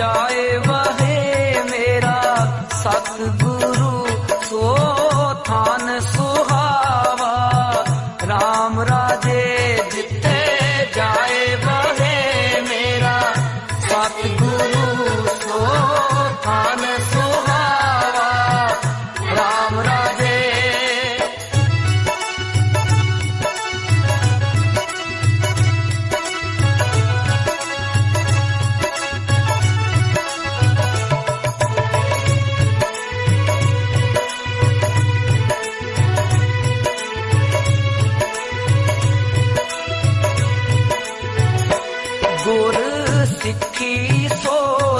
ਜਾਏ ਵਹੇ ਮੇਰਾ ਸਤਿਗੁਰੂ ਸੋ ਥਾਨ ਸੁਹਾਵਾ। RAM ਰਾਜੇ ਜਿੱਤੇ ਜਾਏ ਵਹੇ ਮੇਰਾ ਸਤਿਗੁਰੂ। सिखी सो